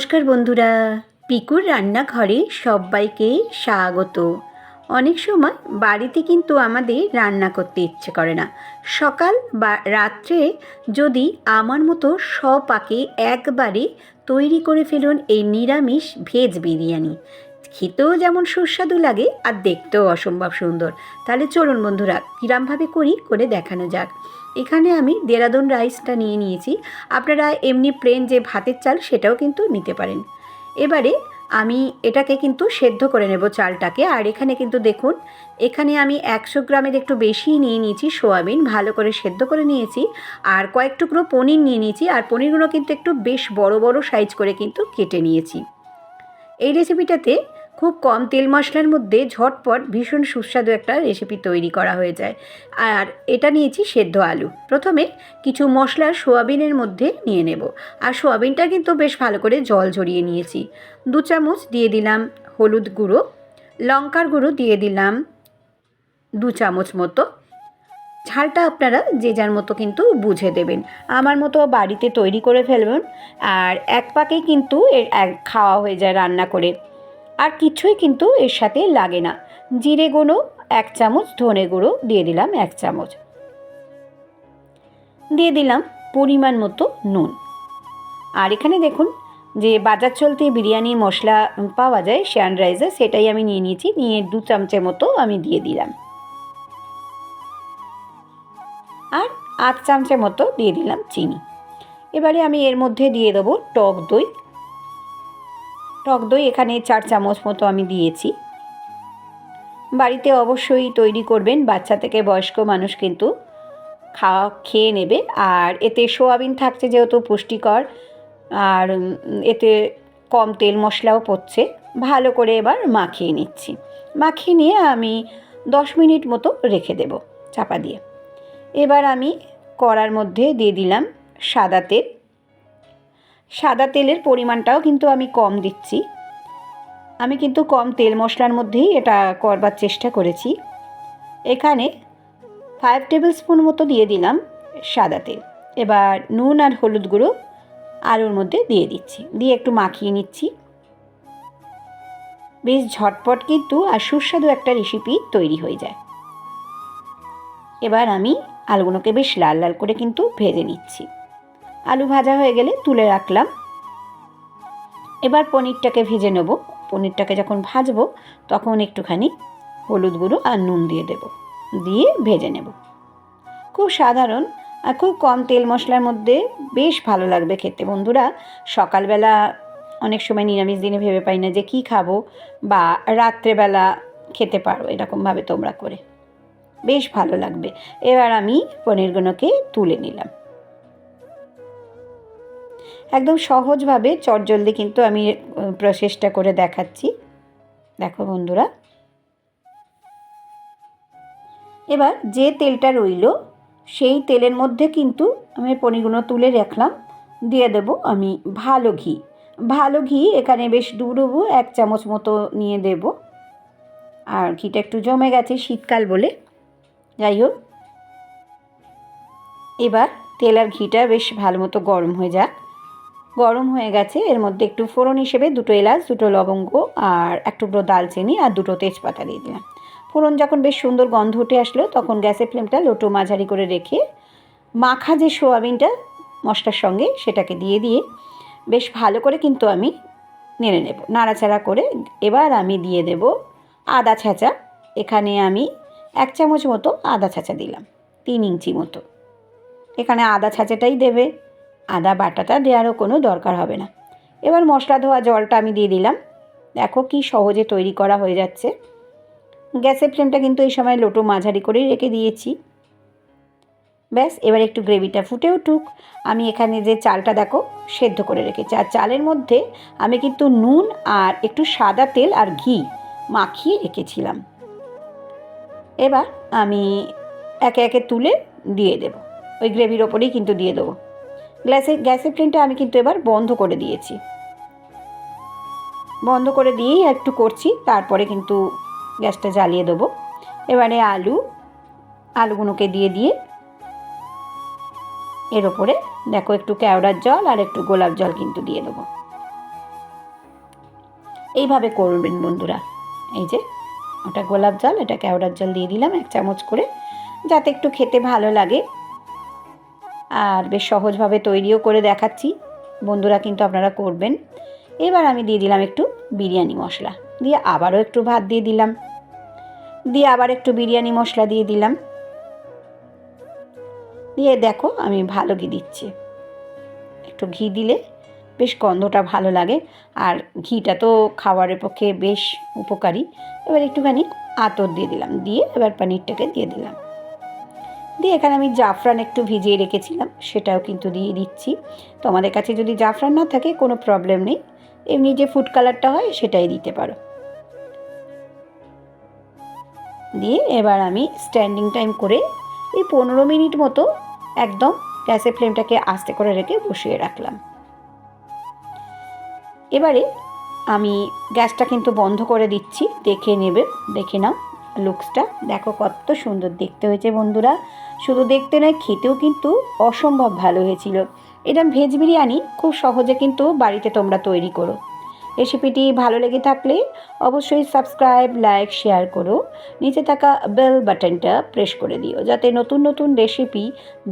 নমস্কার বন্ধুরা। পিকুর রান্নাঘরে সবাইকে স্বাগত। অনেক সময় বাড়িতে কিন্তু আমাদের রান্না করতে ইচ্ছে করে না। সকাল বা রাত্রে যদি আমার মতো সপাকে একবারে তৈরি করে ফেলুন এই নিরামিষ ভেজ বিরিয়ানি। খেতেও যেমন সুস্বাদু লাগে আর দেখতেও অসম্ভব সুন্দর। তাহলে চলুন বন্ধুরা, কিরামভাবে করি, করে দেখানো যাক। এখানে আমি দেরাদুন রাইসটা নিয়ে নিয়েছি। আপনারা এমনি প্লেন যে ভাতের চাল সেটাও কিন্তু নিতে পারেন। এবারে আমি এটাকে কিন্তু সেদ্ধ করে নেব চালটাকে। আর এখানে কিন্তু দেখুন, এখানে আমি একশো গ্রামের একটু বেশি নিয়ে নিয়েছি সোয়াবিন, ভালো করে সেদ্ধ করে নিয়েছি। আর কয়েক টুকরো পনির নিয়ে নিয়েছি। আর পনিরগুলো কিন্তু একটু বেশ বড় বড় সাইজ করে কিন্তু কেটে নিয়েছি। এই রেসিপিটাতে খুব কম তেল মশলার মধ্যে ঝটপট ভীষণ সুস্বাদু একটা রেসিপি তৈরি করা হয়ে যায়। আর এটা নিয়েছি সেদ্ধ আলু। প্রথমে কিছু মশলা সোয়াবিনের মধ্যে নিয়ে নেব। আর সোয়াবিনটা কিন্তু বেশ ভালো করে জল ঝরিয়ে নিয়েছি। দু চামচ দিয়ে দিলাম হলুদ গুঁড়ো, লঙ্কার গুঁড়ো দিয়ে দিলাম দু চামচ মতো। ঝালটা আপনারা যে যার মতো কিন্তু বুঝে দেবেন। আমার মতো বাড়িতে তৈরি করে ফেলবেন আর এক পাকেই কিন্তু এর খাওয়া হয়ে যায় রান্না করে। আর কিছুই কিন্তু এর সাথে লাগে না। জিরে গুঁড়ো, এক চামচ ধনে গুঁড়ো দিয়ে দিলাম এক চামচ। দিয়ে দিলাম পরিমাণ মতো নুন। আর এখানে দেখুন যে বাজার চলতে বিরিয়ানি, মশলা পাওয়া যায় রাইসে সেটাই আমি নিয়ে নিয়েছি, নিয়ে দু চামচের মতো আমি দিয়ে দিলাম। আর আধ চামচের মতো দিয়ে দিলাম চিনি। এবারে আমি এর মধ্যে দিয়ে দেবো টক দই টক দই এখানে চার চামচ মতো আমি দিয়েছি। বাড়িতে অবশ্যই তৈরি করবেন, বাচ্চা থেকে বয়স্ক মানুষ কিন্তু খাওয়া খেয়ে নেবে। আর এতে সোয়াবিন থাকছে যেহেতু পুষ্টিকর, আর এতে কম তেল মশলাও পড়ছে। ভালো করে এবার মাখিয়ে নিচ্ছি। মাখিয়ে নিয়ে আমি দশ মিনিট মতো রেখে দেব চাপা দিয়ে। এবার আমি কড়ার মধ্যে দিয়ে দিলাম সাদা তেল। সাদা তেলের পরিমাণটাও কিন্তু আমি কম দিচ্ছি। আমি কিন্তু কম তেল মশলার মধ্যেই এটা করবার চেষ্টা করেছি। এখানে ফাইভ টেবিল স্পুন মতো দিয়ে দিলাম সাদা তেল। এবার নুন আর হলুদ গুঁড়ো আলুর মধ্যে দিয়ে দিচ্ছি। দিয়ে একটু মাখিয়ে নিচ্ছি। বেশ ঝটপট কিন্তু আর সুস্বাদু একটা রেসিপি তৈরি হয়ে যায়। এবার আমি আলুগুলোকে বেশ লাল লাল করে কিন্তু ভেজে নিচ্ছি। আলু ভাজা হয়ে গেলে তুলে রাখলাম। এবার পনিরটাকে ভেজে নেব। পনিরটাকে যখন ভাজবো, তখন একটুখানি হলুদ গুঁড়ো আর নুন দিয়ে দেব। দিয়ে ভেজে নেব। খুব সাধারণ আর খুব কম তেল মশলার মধ্যে বেশ ভালো লাগবে খেতে। বন্ধুরা, সকালবেলা অনেক সময় নিরামিষ দিনে ভেবে পাই না যে কী খাব বা রাত্রেবেলা খেতে পারো এরকমভাবে তোমরা করে। বেশ ভালো লাগবে। এবার আমি পনিরগুলোকে তুলে নিলাম। একদম সহজভাবে চটজলদি কিন্তু আমি প্রসেসটা করে দেখাচ্ছি। দেখো বন্ধুরা। এবার যে তেলটা রইল, সেই তেলের মধ্যে কিন্তু আমি পনিরগুলো তুলে রাখলাম। দিয়ে দেব আমি ভালো ঘি। ভালো ঘি এখানে বেশ ডুবডুবু এক চামচ মতো নিয়ে দেব। আর ঘিটা একটু জমে গেছে শীতকাল বলে। যাই হোক। এবার তেল আর ঘিটা বেশ ভালো মতো গরম হয়ে যাক। গরম হয়ে গেছে। এর মধ্যে একটু ফোড়ন হিসেবে দুটো এলাচ, দুটো লবঙ্গ আর এক টুকরো দালচিনি আর দুটো তেজপাতা দিয়ে দিলাম। ফোড়ন যখন বেশ সুন্দর গন্ধ উঠে আসলো, তখন গ্যাসের ফ্লেমটা লোটো মাঝারি করে রেখে মাখা যে সোয়াবিনটা মশলার সঙ্গে সেটাকে দিয়ে দিয়ে বেশ ভালো করে কিন্তু আমি নেড়ে নেব। নাড়াচাড়া করে এবার আমি দিয়ে দেব আদা ছাঁচা। এখানে আমি এক চামচ মতো আদা ছাঁচা দিলাম, তিন ইঞ্চি মতো। এখানে আদা ছাঁচাটাই দেবে। আদা বাটাটা দেওয়ারও কোনো দরকার হবে না। এবার মশলা ধোয়া জলটা আমি দিয়ে দিলাম। দেখো কি সহজে তৈরি করা হয়ে যাচ্ছে। গ্যাসের ফ্লেমটা কিন্তু এই সময় লোটো মাঝারি করেই রেখে দিয়েছি। ব্যাস, এবার একটু গ্রেভিটা ফুটে উঠুক। আমি এখানে যে চালটা দেখো সেদ্ধ করে রেখেছি। আর চালের মধ্যে আমি কিন্তু নুন আর একটু সাদা তেল আর ঘি মাখিয়ে রেখেছিলাম। এবার আমি একে একে তুলে দিয়ে দেব। ওই গ্রেভির ওপরেই কিন্তু দিয়ে দেবো। গ্যাসের গ্যাসের ফ্লেমটা আমি কিন্তু এবার বন্ধ করে দিয়েছি। বন্ধ করে দিয়েই একটু করছি, তারপরে কিন্তু গ্যাসটা জ্বালিয়ে দেবো। এবারে আলু, আলুগুলোকে দিয়ে দিয়ে এর ওপরে দেখো একটু কেওড়ার জল আর একটু গোলাপ জল কিন্তু দিয়ে দেবো। এইভাবে করবেন বন্ধুরা। এই যে, ওটা গোলাপ জল, এটা কেওড়ার জল দিয়ে দিলাম এক চামচ করে, যাতে একটু খেতে ভালো লাগে। আর বেশ সহজভাবে তৈরিও করে দেখাচ্ছি। বন্ধুরা কিন্তু আপনারা করবেন। এবার আমি দিয়ে দিলাম একটু বিরিয়ানি মশলা। দিয়ে আবারও একটু ভাত দিয়ে দিলাম। দিয়ে আবার একটু বিরিয়ানি মশলা দিয়ে দিলাম। দিয়ে দেখো আমি ভালো ঘি দিচ্ছি। একটু ঘি দিলে বেশ গন্ধটা ভালো লাগে। আর ঘিটা তো খাবারের পক্ষে বেশ উপকারী। এবার একটুখানি আতর দিয়ে দিলাম। দিয়ে এবার পনিরটাকে দিয়ে দিলাম। দিয়ে এখানে আমি জাফরান একটু ভিজিয়ে রেখেছিলাম, সেটাও কিন্তু দিয়ে দিচ্ছি। তোমাদের কাছে যদি জাফরান না থাকে, কোনো প্রবলেম নেই। এমনি যে ফুড কালারটা হয়, সেটাই দিতে পারো। দিয়ে এবার আমি স্ট্যান্ডিং টাইম করে এই পনেরো মিনিট মতো একদম গ্যাসের ফ্লেমটাকে আস্তে করে রেখে বসিয়ে রাখলাম। এবারে আমি গ্যাসটা কিন্তু বন্ধ করে দিচ্ছি, দেখে নেবে, দেখে নাও। লুকসটা দেখো কত সুন্দর দেখতে হয়েছে বন্ধুরা। শুধু দেখতে নয়, খেতেও কিন্তু অসম্ভব ভালো হয়েছিল। এটা ভেজ বিরিয়ানি, খুব সহজে কিন্তু বাড়িতে তোমরা তৈরি করো। রেসিপিটি ভালো লেগে থাকলে অবশ্যই সাবস্ক্রাইব লাইক শেয়ার করো। নিচে থাকা বেল বাটনটা প্রেস করে দিও, যাতে নতুন নতুন রেসিপি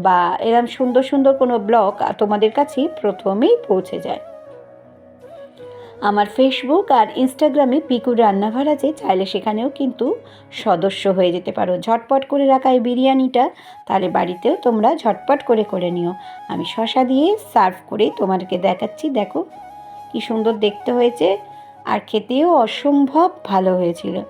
বা এরম সুন্দর সুন্দর কোনো ব্লগ তোমাদের কাছে প্রথমেই পৌঁছে যায়। আমার ফেসবুক আর ইনস্টাগ্রামে পিকুর রান্নাঘর আছে, চাইলে সেখানেও কিন্তু সদস্য হয়ে যেতে পারো। ঝটপট করে রাখা এই বিরিয়ানিটা, তাহলে বাড়িতেও তোমরা ঝটপট করে করে নিও। আমি শশা দিয়ে সার্ভ করে তোমাদেরকে দেখাচ্ছি, দেখো কি সুন্দর দেখতে হয়েছে আর খেতেও অসম্ভব ভালো হয়েছিল।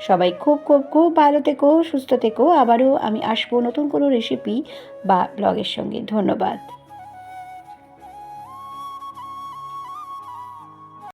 সবাই খুব খুব খুব ভালো থেকো, সুস্থ থেকো। আবারও আমি আসব নতুন কোনো রেসিপি বা ব্লগের সঙ্গে। ধন্যবাদ।